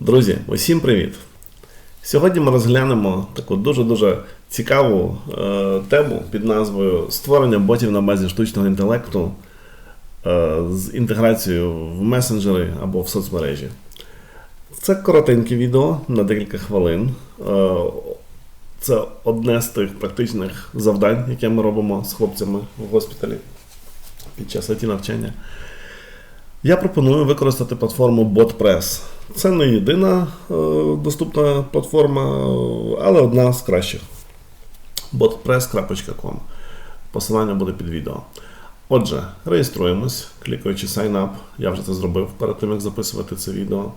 Друзі, усім привіт! Сьогодні ми розглянемо таку дуже-дуже цікаву е, тему під назвою Створення ботів на базі штучного інтелекту е, з інтеграцією в месенджери або в соцмережі. Це коротеньке відео на декілька хвилин. Е, це одне з тих практичних завдань, яке ми робимо з хлопцями в госпіталі під час it навчання. Я пропоную використати платформу BotPress. Це не єдина е, доступна платформа, але одна з кращих. botpress.com. Посилання буде під відео. Отже, реєструємось, клікаючи Sign Up. Я вже це зробив перед тим, як записувати це відео.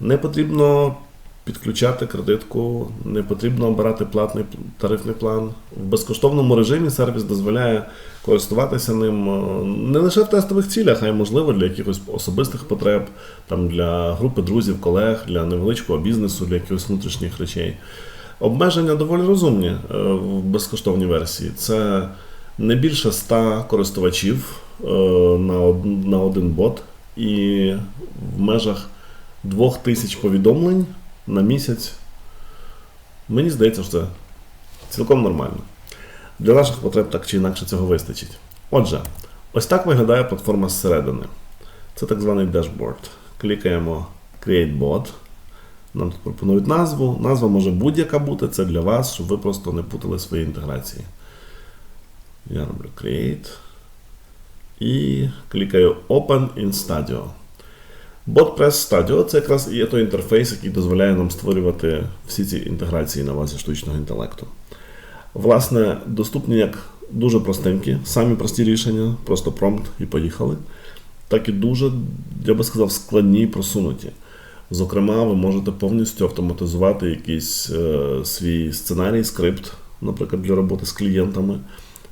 Не потрібно підключати кредитку, не потрібно обирати платний тарифний план. В безкоштовному режимі сервіс дозволяє користуватися ним е, не лише в тестових цілях, а й можливо для якихось особистих потреб, там для групи друзів, колег, для невеличкого бізнесу, для якихось внутрішніх речей. Обмеження доволі розумні е, в безкоштовній версії. Це не більше 100 користувачів е, на один бот, і в межах 2000 повідомлень на місяць. Мені здається, що це цілком нормально. Для наших потреб так чи інакше цього вистачить. Отже, ось так виглядає платформа зсередини. Це так званий дешборд. Клікаємо Create Bot. Нам тут пропонують назву. Назва може будь-яка бути, це для вас, щоб ви просто не путали свої інтеграції. Я роблю Create. І клікаю Open in Studio. BotPress Studio це якраз і є той інтерфейс, який дозволяє нам створювати всі ці інтеграції на базі штучного інтелекту. Власне, доступні як дуже простенькі, самі прості рішення, просто промпт і поїхали. Так і дуже, я би сказав, складні і просунуті. Зокрема, ви можете повністю автоматизувати якийсь е, свій сценарій, скрипт, наприклад, для роботи з клієнтами.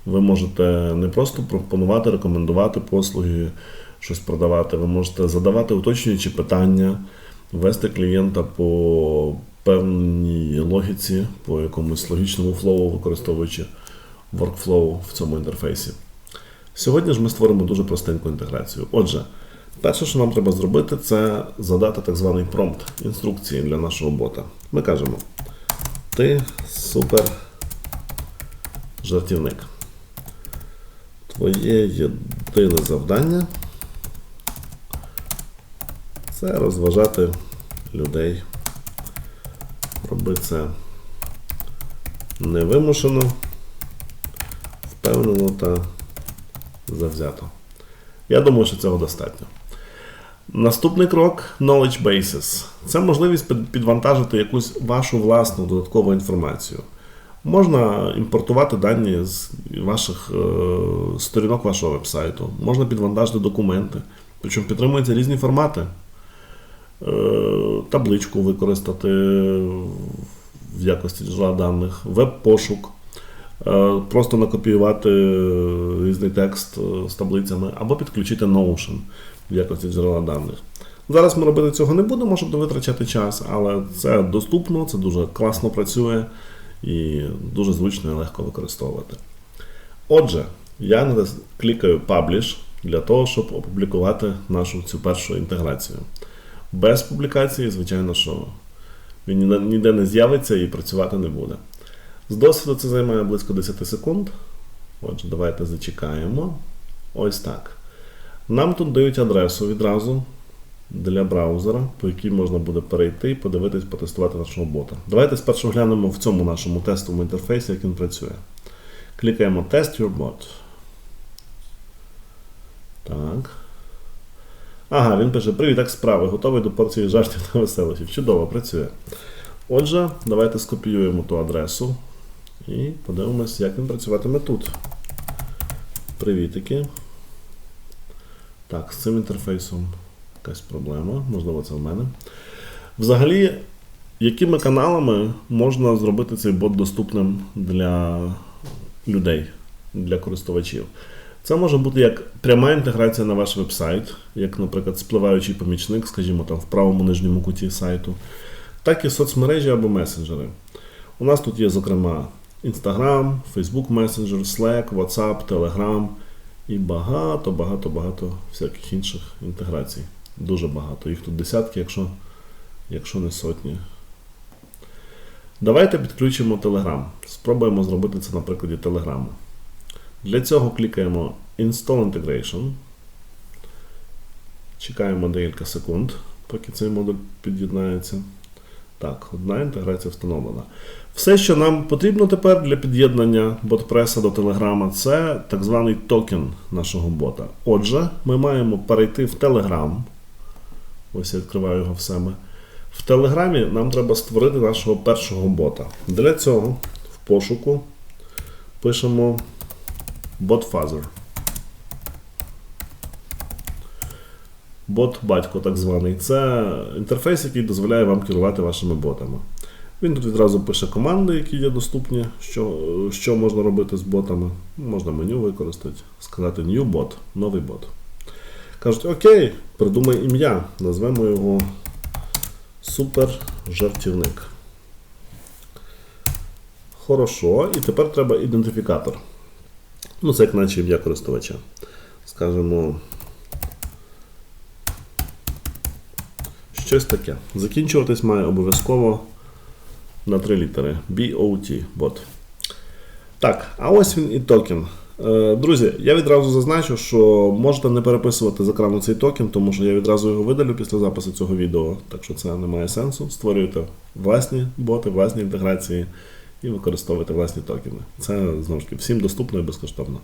Ви можете не просто пропонувати, рекомендувати послуги щось продавати, ви можете задавати уточнюючі питання, вести клієнта по певній логіці, по якомусь логічному флоу, використовуючи workflow в цьому інтерфейсі. Сьогодні ж ми створимо дуже простеньку інтеграцію. Отже, перше, що нам треба зробити, це задати так званий промпт інструкції для нашого бота. Ми кажемо: ти супер жартівник. Твоє єдине завдання це розважати людей. Роби це невимушено, впевнено та завзято. Я думаю, що цього достатньо. Наступний крок Knowledge Bases. Це можливість підвантажити якусь вашу власну додаткову інформацію. Можна імпортувати дані з ваших е, сторінок вашого вебсайту, можна підвантажити документи. Причому підтримуються різні формати. Е, табличку використати в якості джерела даних, веб-пошук, е, просто накопіювати різний текст е, з таблицями, або підключити Notion в якості джерела даних. Зараз ми робити цього не будемо, щоб не витрачати час, але це доступно, це дуже класно працює і дуже зручно і легко використовувати. Отже, я клікаю Publish для того, щоб опублікувати нашу цю першу інтеграцію. Без публікації, звичайно, що він ніде не з'явиться і працювати не буде. З досвіду це займає близько 10 секунд. Отже, давайте зачекаємо. Ось так. Нам тут дають адресу відразу для браузера, по якій можна буде перейти і подивитись, потестувати нашого бота. Давайте спершу глянемо в цьому нашому тестовому інтерфейсі, як він працює. Клікаємо Test Your Bot. Так. Ага, він пише: Привіт, як справи, готовий до порції жартів та веселощів. Чудово, працює. Отже, давайте скопіюємо ту адресу і подивимось, як він працюватиме тут. Привітики. Так, з цим інтерфейсом якась проблема, можливо, це в мене. Взагалі, якими каналами можна зробити цей бот доступним для людей, для користувачів? Це може бути як пряма інтеграція на ваш веб-сайт, як, наприклад, спливаючий помічник, скажімо, там в правому нижньому куті сайту, так і соцмережі або месенджери. У нас тут є, зокрема, Instagram, Facebook Messenger, Slack, WhatsApp, Telegram і багато-багато-багато всяких інших інтеграцій. Дуже багато. Їх тут десятки, якщо якщо не сотні. Давайте підключимо Telegram. Спробуємо зробити це на прикладі Telegram. Для цього клікаємо Install Integration. Чекаємо декілька секунд, поки цей модуль під'єднається. Так, одна інтеграція встановлена. Все, що нам потрібно тепер для під'єднання ботпреса до Telegram, це так званий токен нашого бота. Отже, ми маємо перейти в Telegram. Ось я відкриваю його в себе. В Телеграмі нам треба створити нашого першого бота. Для цього в пошуку пишемо botfuzzer. Бот батько так званий. Це інтерфейс, який дозволяє вам керувати вашими ботами. Він тут відразу пише команди, які є доступні, що, що можна робити з ботами. Можна меню використати, сказати New bot, новий бот. Кажуть, окей, придумай ім'я, назвемо його супер-жартівник. Хорошо, і тепер треба ідентифікатор. Ну, це як наче ім'я користувача. Скажемо. Щось таке. Закінчуватись має обов'язково на три літери. BOT, бот. Так, а ось він і токен. Е, Друзі, я відразу зазначу, що можете не переписувати з екрану цей токен, тому що я відразу його видалю після запису цього відео, так що це не має сенсу. Створюйте власні боти, власні інтеграції і використовуйте власні токени. Це знову ж таки всім доступно і безкоштовно.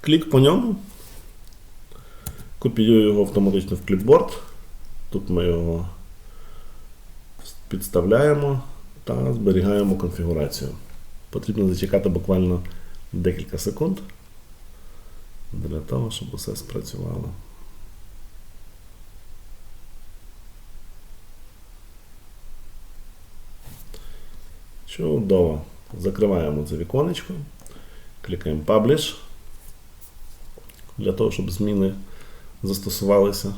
Клік по ньому. Копіюю його автоматично в кліпборд. Тут ми його підставляємо та зберігаємо конфігурацію. Потрібно зачекати буквально декілька секунд для того, щоб усе спрацювало. Чудово. Закриваємо це віконечко, клікаємо Publish для того, щоб зміни застосувалися.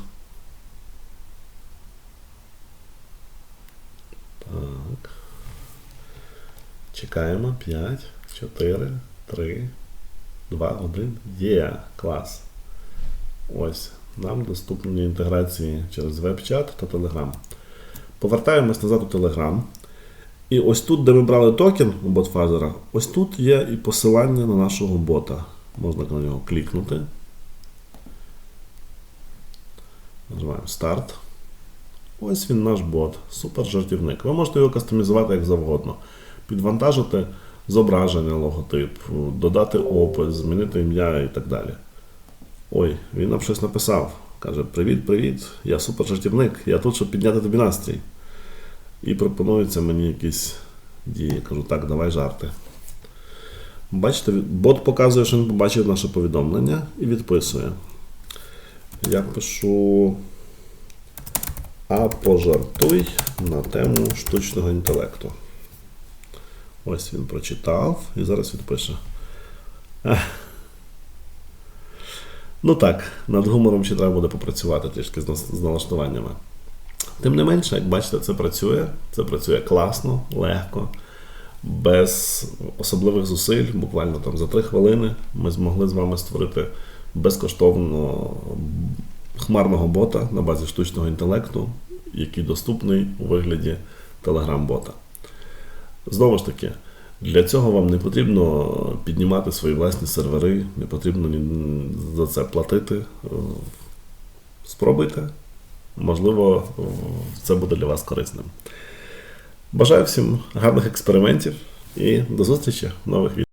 Так. Чекаємо 5, 4, 3, 2, 1. Є, клас. Ось. Нам доступні інтеграції через веб-чат та Telegram. Повертаємось назад у Telegram. І ось тут, де ми брали токен у ботфазера, ось тут є і посилання на нашого бота. Можна на нього клікнути. Нажимаємо старт. Ось він наш бот, супер жартівник. Ви можете його кастомізувати як завгодно. Підвантажити зображення, логотип, додати опис, змінити ім'я і так далі. Ой, він нам щось написав. Каже: Привіт-привіт, я супер жартівник, я тут, щоб підняти тобі настрій. І пропонується мені якісь дії. Кажу, так, давай жарти. Бачите, бот показує, що він побачив наше повідомлення і відписує. Я пишу. А пожартуй на тему штучного інтелекту. Ось він прочитав і зараз відпише. Ну так, над гумором ще треба буде попрацювати трішки з налаштуваннями. Тим не менше, як бачите, це працює. Це працює класно, легко, без особливих зусиль. Буквально там за 3 хвилини ми змогли з вами створити безкоштовно хмарного бота на базі штучного інтелекту, який доступний у вигляді Telegram-бота. Знову ж таки, для цього вам не потрібно піднімати свої власні сервери, не потрібно за це платити. Е, Спробуйте. Можливо, це буде для вас корисним. Бажаю всім гарних експериментів і до зустрічі в нових відео.